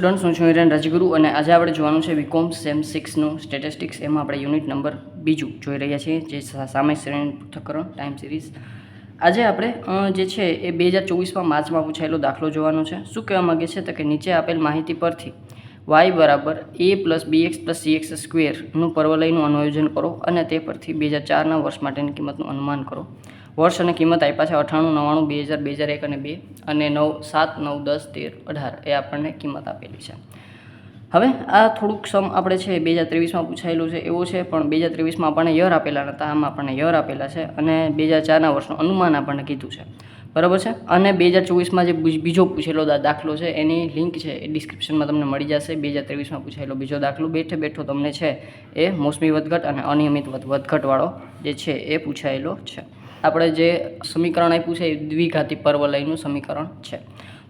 Student હું છું હિરેન રાજગુરુ અને આજે આપણે જોવાનું છે બીકોમ સેમ સિક્સનું સ્ટેટિસ્ટિક્સ એમાં આપણે યુનિટ નંબર બીજું જોઈ રહ્યા છીએ, જે સામે શ્રેણી પૃથ્થકરણ ટાઈમ સિરીઝ આજે આપણે જે છે એ બે હજાર ચોવીસમાં માર્ચમાં પૂછાયેલો દાખલો જોવાનો છે. શું કહેવા માગે છે તો કે નીચે આપેલ માહિતી પરથી વાય બરાબર a plus b x plus c x સ્ક્વેરનું પર્વલયનું અનુયોજન કરો અને તે પરથી બે હજાર ચારના વર્ષ માટેની કિંમતનું અનુમાન કરો. વર્ષ અને કિંમત આપ્યા છે અઠ્ઠાણું, નવ્વાણું, બે હજાર બે હજાર એક અને બે અને નવ, સાત, નવ, દસ, તેર, અઢાર એ આપણને કિંમત આપેલી છે. હવે આ થોડુંક સમ આપણે છે બે હજાર ત્રેવીસમાં પૂછાયેલું છે, એવું છે, પણ બે હજાર ત્રેવીસમાં આપણને યર આપેલા નહોતા આમાં આપણને યર આપેલા છે અને બે હજાર ચારના વર્ષનું અનુમાન આપણને કીધું છે. બરાબર છે? અને બે હજાર ચોવીસમાં જે બીજો પૂછેલો દાખલો છે, એની લિંક છે, એ ડિસ્ક્રિપ્શનમાં તમને મળી જશે. બે હજાર ત્રેવીસમાં પૂછાયેલો બીજો દાખલો બેઠે બેઠો તમને છે, એ મોસમી વધઘટ અને અનિયમિત વધ- વધઘટવાળો જે છે, એ પૂછાયેલો છે. આપણે જે સમીકરણ આપ્યું છે એ દ્વિઘાતી પર્વલયનું સમીકરણ છે.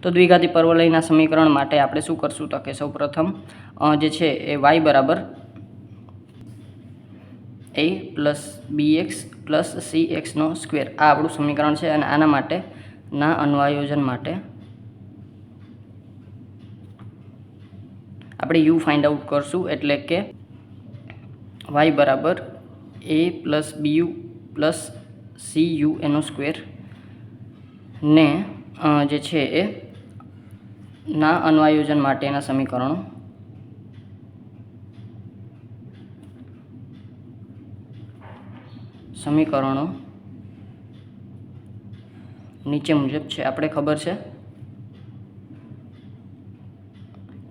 તો દ્વિઘાતી પર્વલયના સમીકરણ માટે આપણે શું કરશું તો કે સૌપ્રથમ જે છે એ વાય બરાબર a plus b x plus c એક્સનો square આ આપણું સમીકરણ છે અને આના માટે, ના અન્વાયોજન માટે આપણે યુ ફાઇન્ડ આઉટ કરશું એટલે કે વાય બરાબર a plus b u plus c u એનો સ્ક્વેર ને જે છે એ ના અન્વાયોજન માટેના સમીકરણો. સમીકરણો નીચે મુજબ છે. આપણે ખબર છે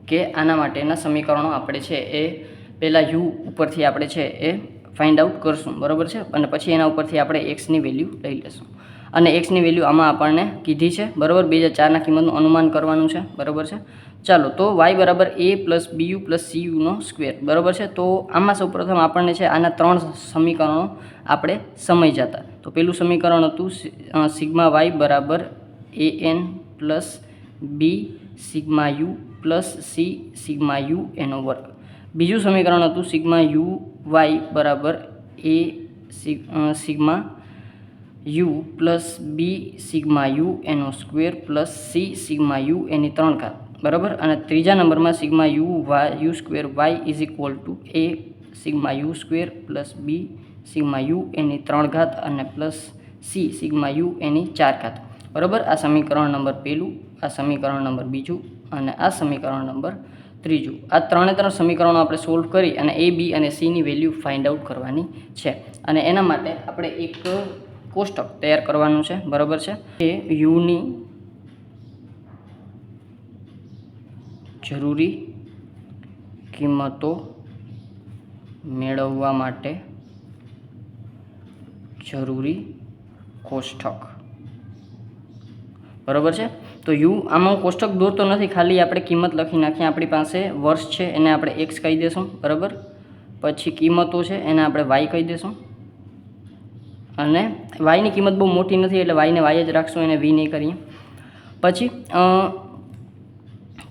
કે આના માટેના સમીકરણો આપણે છે એ પહેલાં યુ ઉપરથી આપણે છે એ ફાઇન્ડ આઉટ કરશું, બરાબર છે? અને પછી એના ઉપરથી આપણે એક્સની વેલ્યુ લઈ લેશું અને એક્સની વેલ્યુ આમાં આપણને કીધી છે, બરાબર? બે હજાર ચારના કિંમતનું અનુમાન કરવાનું છે, બરાબર છે? ચાલો, તો વાય બરાબર a plus b u plus સીયુનો square બરાબર છે? તો આમાં સૌપ્રથમ આપણને છે આના ત્રણ સમીકરણો આપણે સમય જતા. તો પેલું સમીકરણ હતું સિગ્મા વાય બરાબર a n plus b sigma u plus c sigma u એનો વર્ગ. બીજું સમીકરણ હતું સિગ્મા યુ વાય બરાબર a sig- sigma u plus b sigma u એનો square plus c sigma u એની ત્રણ ઘાત. બરાબર? અને ત્રીજા નંબરમાં sigma u y u square y is equal to a sigma u square plus b sigma u એની ત્રણ ઘાત અને પ્લસ સી સિગ્મા યુ એની ચાર ઘાત. બરાબર? આ સમીકરણ નંબર પહેલું, આ સમીકરણ નંબર બીજું અને આ સમીકરણ નંબર ત્રીજું, આ ત્રણે ત્રણ સમીકરણો આપણે સોલ્વ કરી અને એ બી અને સીની વેલ્યુ ફાઇન્ડ આઉટ કરવાની છે. અને એના માટે આપણે એક કોષ્ટક તૈયાર કરવાનું છે, બરાબર છે? એ યુની જરૂરી કિંમતો મેળવવા માટે જરૂરી કોષ્ટક. બરાબર છે? તો યુ આમાં હું કોષ્ટક દોરતો નથી, ખાલી આપણે કિંમત લખી નાખીએ. આપણી પાસે વર્ષ છે, એને આપણે એક્સ કહી દઈશું બરાબર? પછી કિંમતો છે, એને આપણે વાય કહી દઈશું અને વાયની કિંમત બહુ મોટી નથી, એટલે વાયને વાય જ રાખશું, એને વી નહીં કરીએ. પછી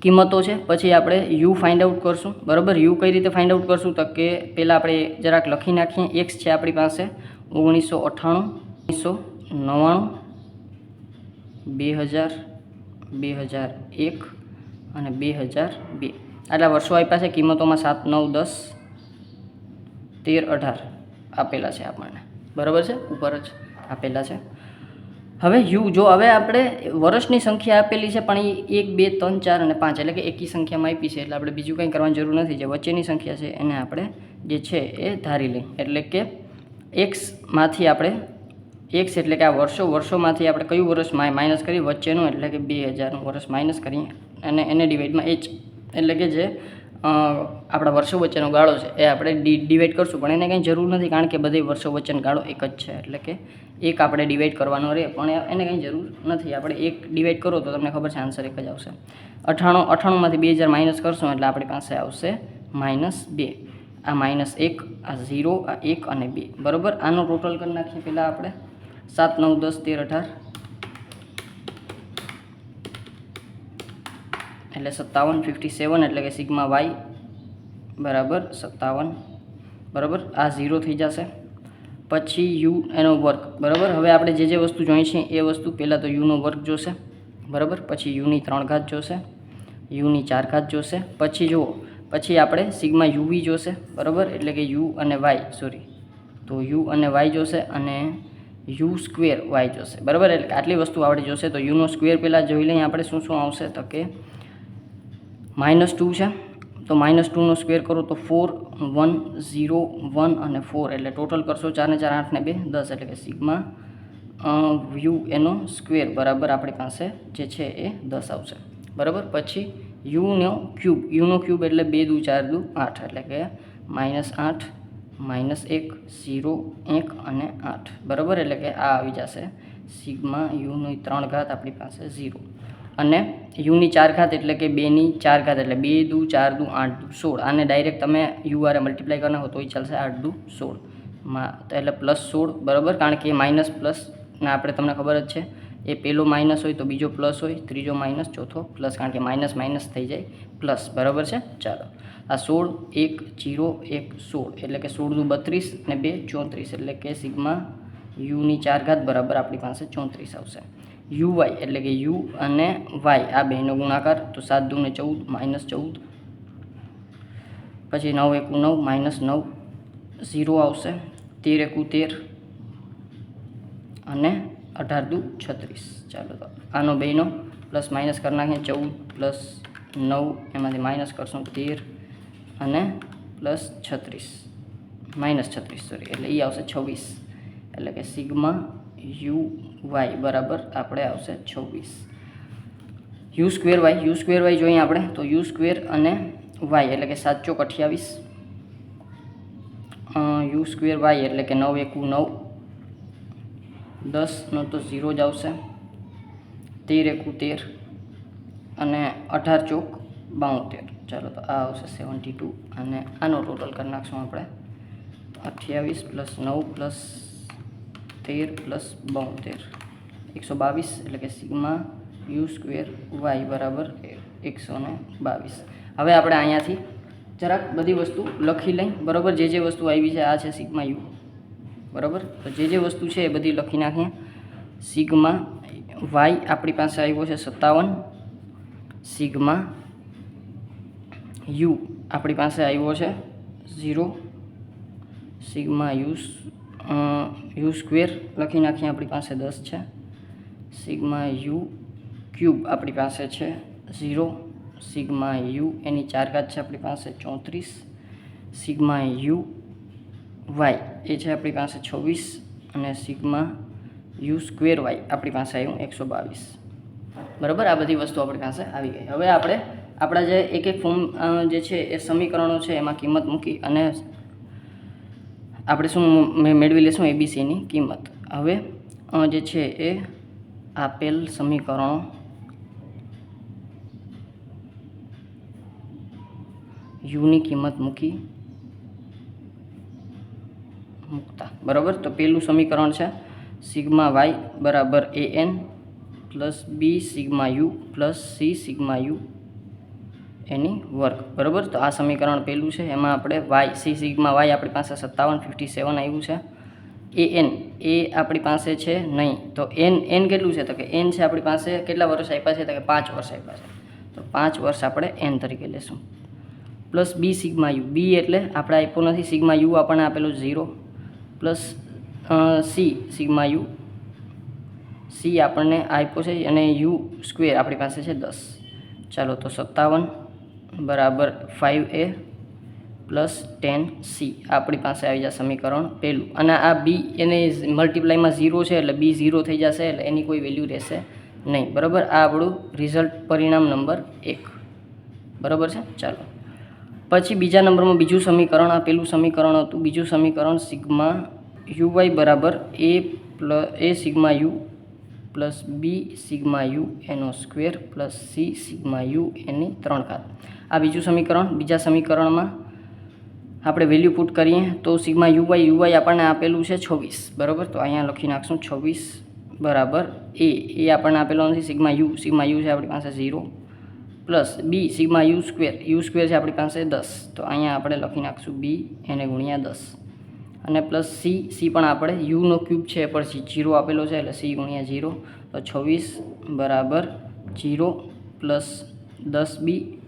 કિંમતો છે, પછી આપણે યુ ફાઇન્ડ આઉટ કરશું. બરાબર? યુ કઈ રીતે ફાઇન્ડ આઉટ કરશું? તો કે પહેલાં આપણે જરાક લખી નાખીએ. એક્સ છે આપણી પાસે ઓગણીસો અઠ્ઠાણું, ઓગણીસો નવ્વાણું, બે હજાર બે હજાર એક અને બે હજાર બે. આટલા વર્ષો આપ્યા છે, કિંમતોમાં સાત, નવ, દસ, તેર, અઢાર આપેલા છે આપણને. બરાબર છે? ઉપર જ આપેલા છે. હવે યુ, જો હવે આપણે વર્ષની સંખ્યા આપેલી છે, પણ એ એક, બે, ત્રણ, ચાર અને પાંચ, એટલે કે એકી સંખ્યામાં આપી છે, એટલે આપણે બીજું કંઈ કરવાની જરૂર નથી. જે વચ્ચેની સંખ્યા છે, એને આપણે જે છે, એ ધારી લઈ એટલે કે એક્સમાંથી આપણે એક્સ એટલે કે આ વર્ષો વર્ષોમાંથી આપણે કયું વર્ષ માઇનસ કરી, વચ્ચેનું એટલે કે બે હજારનું વર્ષ માઇનસ કરીએ અને એને ડિવાઈડમાં એચ એટલે કે જે આપણા વર્ષો વચ્ચેનો ગાળો છે, એ આપણે ડિવાઈડ કરશું. પણ એને કંઈ જરૂર નથી, કારણ કે બધી વર્ષો વચ્ચેનો ગાળો એક જ છે. એટલે કે એક આપણે ડિવાઈડ કરવાનો રહે, પણ એને કંઈ જરૂર નથી. આપણે એક ડિવાઈડ કરો તો તમને ખબર છે આન્સર એક જ આવશે. અઠાણું, અઠાણુંમાંથી બે હજાર માઇનસ કરશું એટલે આપણી પાસે આવશે માઇનસ બે. આ માઇનસ એક, આ ઝીરો, આ એક અને બે. બરાબર? આનો ટોટલ કરી નાખીએ પહેલાં આપણે. સાત, નવ, દસ, તેર, અઢાર. એટલે સત્તાવન ફિફ્ટી સેવન એટલે કે સિગ્મા વાય બરાબર સત્તાવન. બરાબર? આ ઝીરો થઈ જશે. પછી યુ એનો વર્ક બરાબર? હવે આપણે જે જે વસ્તુ જોઈએ છે એ વસ્તુ પહેલાં તો યુનો વર્ક જોશે. બરાબર? પછી યુની ત્રણ ઘાત જોશે. યુની ચાર ઘાત જોશે. પછી જુઓ. પછી આપણે સિગ્મા યુવી જોશે. બરાબર? એટલે કે યુ અને વાય સોરી તો યુ અને વાય જોશે અને યુ સ્ક્વેર વાય જોશે. બરાબર? એટલે આટલી વસ્તુ આવડી જોશે તો યુનો સ્ક્વેર પહેલાં જોઈ લઈએ આપણે શું શું આવશે તો કે માઇનસ ટુ છે. તો માઇનસ ટુનો સ્ક્વેર કરો તો ફોર, વન, ઝીરો, વન અને ફોર. એટલે ટોટલ કરશો ચારને ચાર, આઠ ને બે, દસ. એટલે કે સિગ્મા યુ એનો સ્ક્વેર. બરાબર? આપણી પાસે જે છે એ દસ આવશે. બરાબર? પછી યુનો ક્યુબ. યુનો ક્યુબ એટલે બે દુ, ચાર દુ, આઠ. એટલે કે માઇનસ આઠ માઇનસ એક, ઝીરો, એક અને આઠ. બરાબર? એટલે કે આ આવી જશે. સિગ્મા યુની ત્રણ ઘાત આપણી પાસે ઝીરો. અને યુની ચાર ઘાત એટલે કે બેની ચાર ઘાત એટલે બે દુ ચાર દુ આઠ દુ સોળ. આને ડાયરેક્ટ તમે યુ આરે મલ્ટીપ્લાય કરના હો તો એ ચાલશે આઠ દુ સોળ. એટલે પ્લસ સોળ, બરાબર? કારણ કે માઇનસ પ્લસ ને, આપણે તમને ખબર જ છે. એ પહેલો માઇનસ હોય તો બીજો પ્લસ હોય, ત્રીજો માઇનસ ચોથો પ્લસ કારણ કે માઇનસ માઇનસ થઈ જાય. પ્લસ બરાબર છે? ચાલો. આ સોળ એક જીરો એક સોળ એટલે કે સોળ દુ બત્રીસ ને બે ચોત્રીસ એટલે કે સિગ્મા યુની ચાર ઘાત બરાબર આપણી પાસે ચોત્રીસ આવશે. યુ વાય એટલે કે યુ અને વાય આ બેનો ગુણાકાર તો સાત દુ ને ચૌદ માઇનસ ચૌદ. પછી નવ એકુ નવ માઇનસ નવ ઝીરો આવશે. તેર એકુ તેર અને અઢાર દુ છત્રીસ. ચાલો તો આનો બેનો પ્લસ માઇનસ કરી નાખીએ ચૌદ પ્લસ નવ એમાંથી માઇનસ કરશું તેર. અને પ્લસ છત્રીસ. માઇનસ છત્રીસ સોરી એટલે એ આવશે છવ્વીસ. એટલે કે સિગ્મા યુ વાય બરાબર આપણે આવશે છવ્વીસ. U square y, u square y જોઈએ આપણે. તો યુ સ્ક્વેર અને વાય, એટલે કે સાત ચોક અઠ્યાવીસ. યુ સ્ક્વેર વાય એટલે કે નવ એકુ નવ. દસનો તો ઝીરો જ આવશે. તેર એકુ તેર. અને અઢાર ચોક બાઉતેર ચાલો તો આ આવશે સેવન્ટી ટુ અને આનો ટોટલ કરી નાખશું આપણે. અઠ્યાવીસ પ્લસ નવ પ્લસ તેર પ્લસ બોતેર. એકસો બાવીસ એટલે કે સિગ્મા યુ સ્ક્વેર વાય બરાબર એકસો બાવીસ. હવે આપણે અહીંયાથી જરાક બધી વસ્તુ લખી લઈ. બરાબર, જે જે વસ્તુ આવી છે, આ છે સિગ્મા યુ. બરાબર? તો જે જે વસ્તુ છે એ બધી લખી નાખીએ. સિગ્મા વાય આપણી પાસે આવ્યો છે સત્તાવન. સિગ્મા યુ આપણી પાસે આવ્યો છે. Zero, sigma u u square લખી નાખીએ આપણી પાસે દસ છે. સિગ્મા યુ ક્યુબ આપણી પાસે છે ઝીરો, સિગ્મા યુ એની ચાર ઘાત છે આપણી પાસે ચોત્રીસ, સિગ્મા યુ વાય એ છે આપણી પાસે છવ્વીસ અને સિગ્મા યુ સ્ક્વેર વાય આપણી પાસે આવ્યું એકસો બાવીસ. બરાબર? આ બધી વસ્તુ આપણી પાસે આવી ગઈ. હવે આપણે આપણા જે એક એક ફોર્મ જે છે એ સમીકરણો છે, એમાં કિંમત મૂકી અને આપણે શું મેળવી લઈશું એબીસીની કિંમત. હવે જે છે એ આપેલ સમીકરણો યુની કિંમત મૂકી મૂકતા. બરાબર? તો પેલું સમીકરણ છે સિગ્મા વાય બરાબર a n plus b sigma u plus c sigma u એની વર્ક બરાબર? તો આ સમીકરણ પહેલું છે. એમાં આપણે વાય સી સીગમાં વાય આપણી પાસે સત્તાવન ફિફ્ટી સેવન આવ્યું છે. એ એન એ આપણી પાસે છે નહીં. તો એન એન કેટલું છે? તો કે એન છે આપણી પાસે કેટલા વર્ષ આપ્યા છે? તો કે પાંચ વર્ષ આપ્યા છે. તો પાંચ વર્ષ આપણે એન તરીકે લેશું. Plus b sigma u b એટલે આપણે આપ્યો નથી. સિગ્મા યુ આપણને આપેલું zero plus c sigma u c આપણને આપ્યો છે. અને યુ સ્ક્વેર આપણી પાસે છે દસ. ચાલો તો સત્તાવન. બરાબર five a plus ten c આપણી પાસે આવી જશે સમીકરણ પહેલું. અને આ બી એને મલ્ટીપ્લાયમાં ઝીરો છે એટલે બી ઝીરો થઈ જશે એટલે એની કોઈ વેલ્યુ રહેશે નહીં. બરાબર? આ આપણું રિઝલ્ટ પરિણામ નંબર એક. બરાબર છે? ચાલો. પછી બીજા નંબરમાં બીજું સમીકરણ, આ પેલું સમીકરણ હતું. બીજું સમીકરણ સિગ્મા યુ વાય બરાબર a pl a sigma u plus b sigma u એનો square plus c sigma u એની ત્રણ ઘાત. આ બીજું સમીકરણ, બીજા સમીકરણમાં આપણે વેલ્યુ પુટ કરીએ, તો સિગ્મા યુવાય યુવાય આપણને આપેલું છે છવ્વીસ. બરાબર? તો અહીંયા લખી નાખશું છવ્વીસ બરાબર એ એ આપણને આપેલો નથી. સિગ્મા યુ સિગ્મા યુ છે આપણી પાસે zero plus b sigma u square u square છે આપણી પાસે દસ. તો અહીંયા આપણે લખી નાખશું બી એને ગુણ્યા દસ. અને પ્લસ સી સી પણ આપણે યુનો ક્યુબ છે, પણ જીરો આપેલો છે, એટલે સી ગુણ્યા જીરો તો છવ્વીસ બરાબર જીરો પ્લસ દસ બી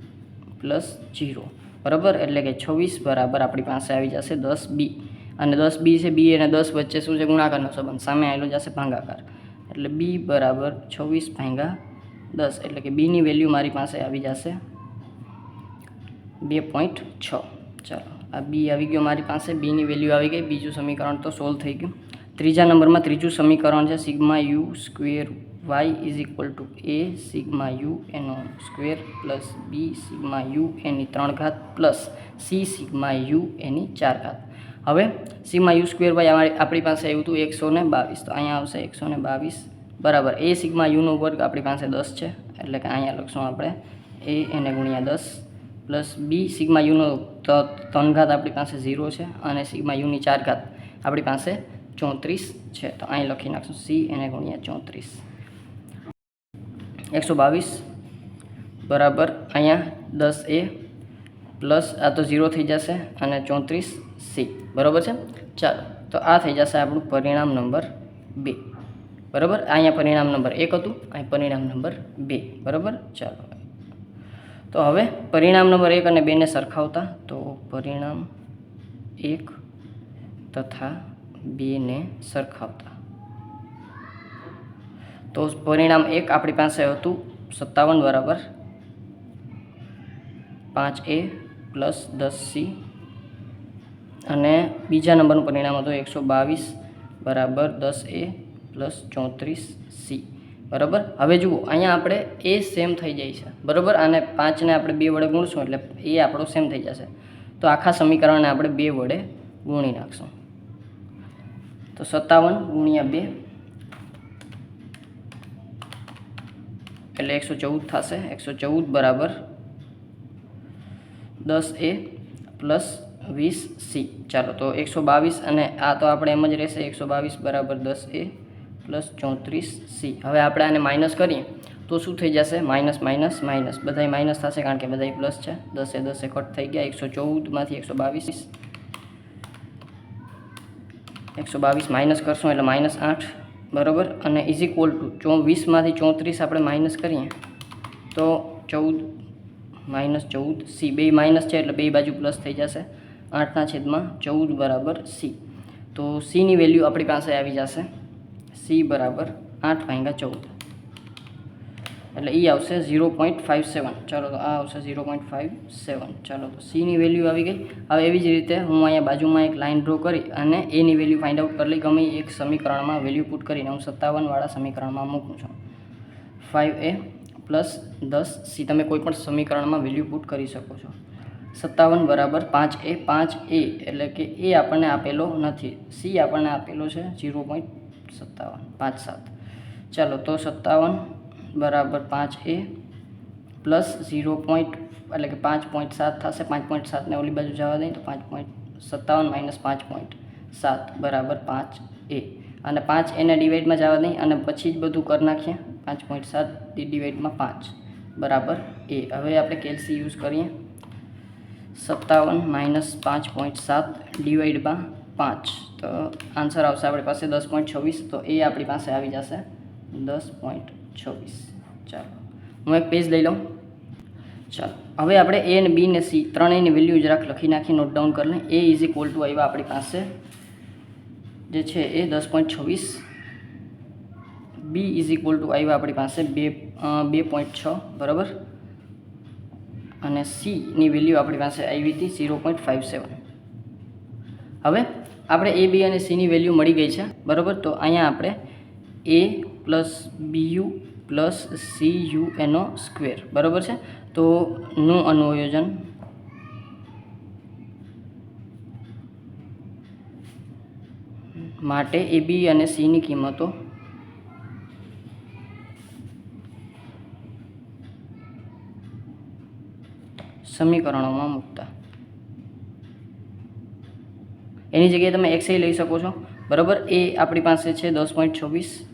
પ્લસ જીરો. બરાબર? એટલે કે છવ્વીસ બરાબર આપણી પાસે આવી જશે દસ બી. અને દસ બી છે બી અને દસ વચ્ચે શું છે? ગુણાકારનો સંબંધ. સામે આવેલો જશે ભાંગાકાર. એટલે બી બરાબર છવ્વીસ ભાંગા દસ. એટલે કે બીની વેલ્યુ મારી પાસે આવી જશે બે પોઈન્ટ છ. ચાલો, આ બી આવી ગયો મારી પાસે. બીની વેલ્યુ આવી ગઈ. બીજું સમીકરણ તો સોલ્વ થઈ ગયું. ત્રીજા નંબરમાં ત્રીજું સમીકરણ છે sigma u square y is equal to a sigma u એનો square plus b sigma u એની ત્રણ ઘાત પ્લસ સી સિગ્મા યુ એની ચાર ઘાત. હવે સિગ્મા યુ સ્ક્વેર વાય આપણી પાસે આવ્યું હતું એકસો ને બાવીસ. તો અહીંયા આવશે એકસો ને બાવીસ બરાબર. એ સિગ્મા યુનો વર્ગ આપણી પાસે દસ છે. એટલે કે અહીંયા લખશું આપણે એ એને ગુણ્યા દસ પ્લસ બી સિગ્મા યુનો ત્રણ ઘાત આપણી પાસે ઝીરો છે અને સિગ્મા યુની ચાર ઘાત આપણી પાસે ચોત્રીસ છે. તો અહીં લખી નાખશું સી એને ગુણ્યા ચોત્રીસ. એકસો બાવીસ બરાબર અહીંયા દસ એ પ્લસ આ તો ઝીરો થઈ જશે અને ચોત્રીસ સી. બરાબર છે? ચાલો, તો આ થઈ જશે આપણું પરિણામ નંબર બે. બરાબર? અહીંયા પરિણામ નંબર એક હતું, અહીં પરિણામ નંબર બે. બરાબર? ચાલો. તો હવે પરિણામ નંબર એક અને બેને સરખાવતા, તો પરિણામ એક તથા બેને સરખાવતા. તો પરિણામ એક આપણી પાસે હતું સત્તાવન બરાબર. પાંચ એ પ્લસ દસ સી. અને બીજા નંબરનું પરિણામ હતું એકસો બાવીસ બરાબર દસ એ પ્લસ ચોત્રીસ સી. બરાબર? હવે જુઓ, અહીંયા આપણે એ સેમ થઈ જાય છે. બરાબર? અને પાંચને આપણે બે વડે ગુણશું એટલે એ આપણો સેમ થઈ જશે. તો આખા સમીકરણને આપણે બે વડે ગુણી નાખશું. તો સત્તાવન ગુણ્યા બે એટલે એકસો ચૌદ થશે. એકસો ચૌદ બરાબર દસ એ પ્લસ વીસ સી. ચાલો, તો એકસો બાવીસ અને આ તો આપણે એમ જ રહેશે. એકસો બાવીસ બરાબર દસ એ પ્લસ ચોત્રીસ સી. હવે આપણે આને માઇનસ કરીએ તો શું થઈ જશે? Minus minus minus. બધાય માઇનસ થશે કારણ કે બધાય પ્લસ છે. દસે દસે કટ થઈ ગયા. એકસો ચૌદમાંથી એકસો બાવીસ. એકસો બાવીસ માઇનસ કરશું એટલે માઇનસ આઠ. બરાબર? અને ઇઝ ઇક્વલ ટુ ચો વીસમાંથી ચોત્રીસ આપણે માઇનસ કરીએ, તો ચૌદ માઇનસ ચૌદ સી બે માઇનસ છે એટલે બે બાજુ પ્લસ થઈ જશે. આઠના છેદમાં ચૌદ બરાબર સી તો સીની વેલ્યુ આપણી પાસે આવી જશે. સી બરાબર આઠ ભાંગા ચૌદ. એટલે એ આવશે ઝીરો પોઈન્ટ ફાઇવ સેવન ચાલો તો આ આવશે ઝીરો પોઈન્ટ ફાઇવ સેવન ચાલો તો સીની વેલ્યુ આવી ગઈ. હવે એવી જ રીતે હું અહીંયા બાજુમાં એક લાઇન ડ્રો કરી અને એની વેલ્યુ ફાઇન્ડ આઉટ કરી ગમે એક સમીકરણમાં વેલ્યુ પુટ કરીને હું સત્તાવનવાળા સમીકરણમાં મૂકું છું. ફાઇવ એ પ્લસ દસ સી તમે કોઈ પણ સમીકરણમાં વેલ્યુ પુટ કરી શકો છો. સત્તાવન બરાબર પાંચ એ પાંચ એ એટલે કે એ આપણને આપેલો નથી. સી આપણને આપેલો છે ઝીરો પોઈન્ટ સત્તાવન. પાંચ સાત. ચાલો તો સત્તાવન બરાબર પાંચ એ પ્લસ ઝીરો પોઈન્ટ એટલે કે પાંચ પોઈન્ટ સાત થશે. પાંચ પોઈન્ટ સાતને ઓલી બાજુ જવા દઈએ તો પાંચ પોઈન્ટ સત્તાવન માઇનસ પાંચ પોઈન્ટ સાત બરાબર પાંચ એ. અને પાંચ એને ડિવાઈડમાં જવા દઈએ અને પછી જ બધું કરી નાખીએ. પાંચ પોઈન્ટ સાત ડિવાઈડમાં પાંચ બરાબર એ. હવે આપણે કેલ્સી યુઝ કરીએ. સત્તાવન માઇનસ પાંચ પોઈન્ટ સાત ડિવાઈડમાં પાંચ. તો આન્સર આવશે આપણી પાસે દસ પોઈન્ટ છવ્વીસ. તો એ આપણી પાસે આવી જશે. દસ પોઈન્ટ છવ્વીસ. ચાલો, હું એક પેજ લઈ લઉં. ચાલો, હવે આપણે એ અને બી ને સી ત્રણેયની વેલ્યુ જરાક લખી નાખી નોટ ડાઉન કરી એ ઇઝ ઇક્વલ ટુ આવ્યા આપણી પાસે, જે છે એ દસ પોઈન્ટ છવ્વીસ. બી ઇઝ ઇક્વલ ટુ આવ્યા આપણી પાસે બે બે પોઈન્ટ છ, બરાબર? અને સીની વેલ્યુ આપણી પાસે આવી હતી ઝીરો પોઈન્ટ ફાઇવ સેવન હવે આપણે એ બી અને સીની વેલ્યુ મળી ગઈ છે, બરાબર? તો અહીંયા આપણે a plus b u plus c u એનો સ્ક્વેર. બરાબર છે? તો નું અનુયોજન માટે એ બી અને સીની કિંમતો સમીકરણોમાં મૂકતા. એની જગ્યાએ તમે એક્સ લઈ શકો છો. બરાબર? એ આપણી પાસે છે દસ પોઈન્ટ છવ્વીસ.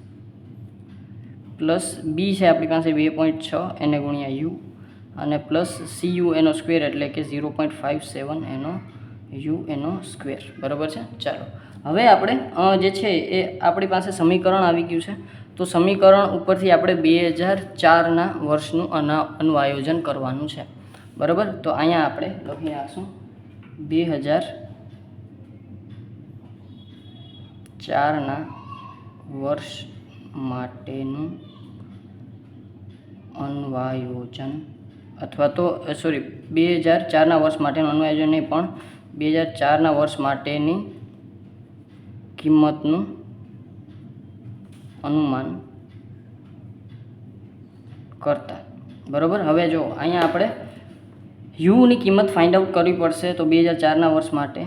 પ્લસ બી છે આપણી પાસે બે પોઈન્ટ છ એને ગુણ્યા યુ અને પ્લસ સી યુ એનો સ્ક્વેર એટલે કે ઝીરો પોઈન્ટ ફાઇવ સેવન એનો યુ એનો સ્ક્વેર. બરાબર છે? ચાલો. હવે આપણે જે છે એ આપણી પાસે સમીકરણ આવી ગયું છે. તો સમીકરણ ઉપરથી આપણે બે હજાર ચારના વર્ષનું અના, અન્વાયોજન કરવાનું છે. બરાબર? તો અહીંયા આપણે લખી નાખશું બે હજાર ચારના વર્ષ માટેનું અન્વાયોજન અથવા તો સોરી બે હજાર ચારના વર્ષ માટેનું અન્વાયોજન નહીં, પણ બે હજાર ચારના વર્ષ માટેની કિંમતનું અનુમાન કરતા. બરાબર? હવે જો, અહીંયા આપણે યુની કિંમત ફાઇન્ડ આઉટ કરવી પડશે, તો બે હજાર ચારના વર્ષ માટે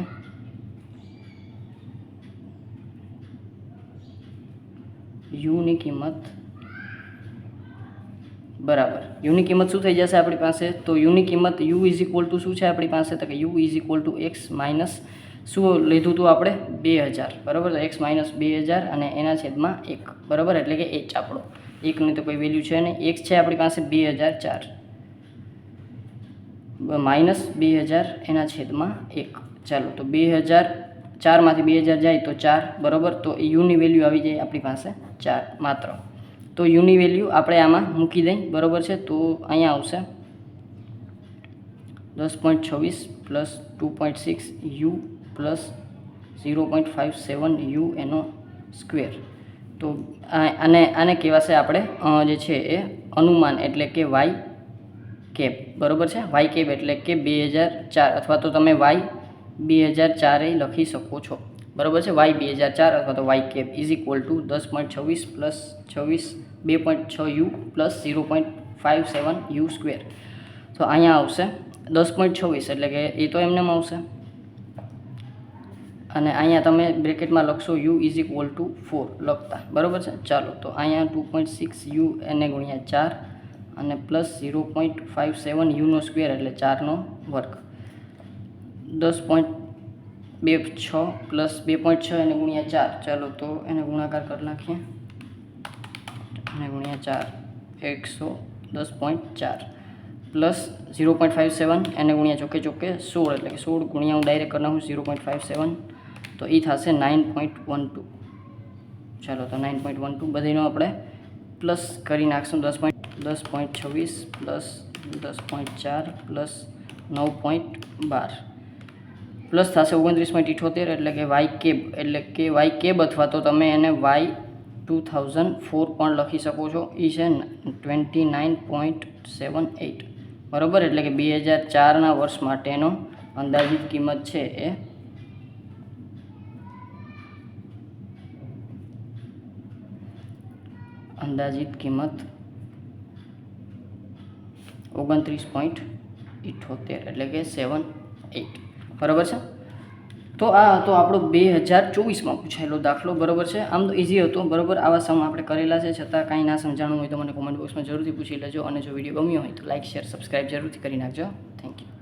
યુની કિંમત બરાબર. યુની કિંમત શું થઈ જશે આપણી પાસે? તો યુની કિંમત યુ ઇઝ ઇક્વલ ટુ શું છે આપણી પાસે? તો કે u is equal to x minus શું લીધું હતું આપણે? બે હજાર. બરાબર? એક્સ માઇનસ બે હજાર અને એના છેદમાં એક. બરાબર? એટલે કે એચ આપણો. એકની તો કોઈ વેલ્યુ છે નહીં. એક્સ છે આપણી પાસે બે હજાર ચાર. માઇનસ બે હજાર એના છેદમાં એક. ચાલો, તો બે હજાર ચારમાંથી બે હજાર જાય તો ચાર. બરાબર? તો યુની વેલ્યુ આવી જાય આપણી પાસે ચાર. માત્ર. તો યુની વેલ્યુ આપણે આમાં મૂકી દઈ, બરાબર છે? તો અહીંયા આવશે. દસ પોઈન્ટ છવ્વીસ plus two point six u plus zero point five seven u એનો સ્ક્વેર. તો આને આને કહેવાશે આપણે જે છે એ અનુમાન એટલે કે વાય કેપ, બરાબર છે? વાય કેપ એટલે કે બે હજાર ચાર અથવા તો તમે વાય બે હજાર ચારે લખી શકો છો. બરાબર છે? વાય બે હજાર ચાર અથવા તો y cap is equal to દસ પોઈન્ટ છવ્વીસ પ્લસ છવ્વીસ બે પોઈન્ટ છ u plus zero point five seven u square. તો અહીંયા આવશે દસ પોઈન્ટ છવ્વીસ, એટલે કે એ તો એમનેમ આવશે અને અહીંયા તમે બ્રેકેટમાં લખશો u is equal to four લખતા. બરાબર છે? ચાલો, તો અહીંયા ટુ પોઈન્ટ સિક્સ યુ એને ગુણ્યા ચાર અને plus zero point five seven યુનો સ્ક્વેર એટલે ચારનો વર્ગ. દસ પોઈન્ટ બે છ પ્લસ બે પોઈન્ટ છ એને ગુણ્યા ચાર. ચાલો, તો એને ગુણાકાર કરી નાખીએ. અને ગુણ્યા ચાર, એકસો દસ પોઈન્ટ ચાર plus zero point five seven એને ગુણ્યા ચોકે ચોકે સોળ, એટલે કે સોળ ગુણ્યા હું ડાયરેક્ટ કરી નાખું ઝીરો પોઈન્ટ ફાઇવ સેવન તો એ થશે નાઇન પોઈન્ટ વન ટુ ચાલો, તો નાઇન પોઈન્ટ વન ટુ બધીનો આપણે પ્લસ કરી નાખશું, દસ પોઈન્ટ દસ પોઈન્ટ છવ્વીસ પ્લસ દસ પોઈન્ટ ચાર પ્લસ નવ પોઈન્ટ બાર. પ્લસ થશે ઓગણત્રીસ પોઈન્ટ ઇઠોતેર, એટલે કે વાય કેબ એટલે કે વાય કેબ અથવા તો તમે એને વાય ટુ થાઉઝન્ડ ફોર પણ લખી શકો છો. એ છે twenty nine point seven eight બરાબર? એટલે કે બે હજાર ચારના વર્ષ માટેનો અંદાજિત કિંમત છે એ. અંદાજિત કિંમત ઓગણત્રીસ પોઈન્ટ ઇઠોતેર, એટલે કે સેવન એટ બરાબર છે? તો આ હતો આપણો બે હજાર ચોવીસમાં પૂછાયેલો દાખલો, બરાબર છે? આમ તો ઇઝી હતો, બરાબર? આવા સમ આપણે કરેલા છે, છતાં કાંઈ ના સમજાણું હોય તો મને કોમેન્ટ બોક્સમાં જરૂરથી પૂછી લેજો અને જો વીડિયો ગમ્યો હોય તો લાઇક શેર સબસ્ક્રાઈબ જરૂરથી કરી નાખજો. Thank you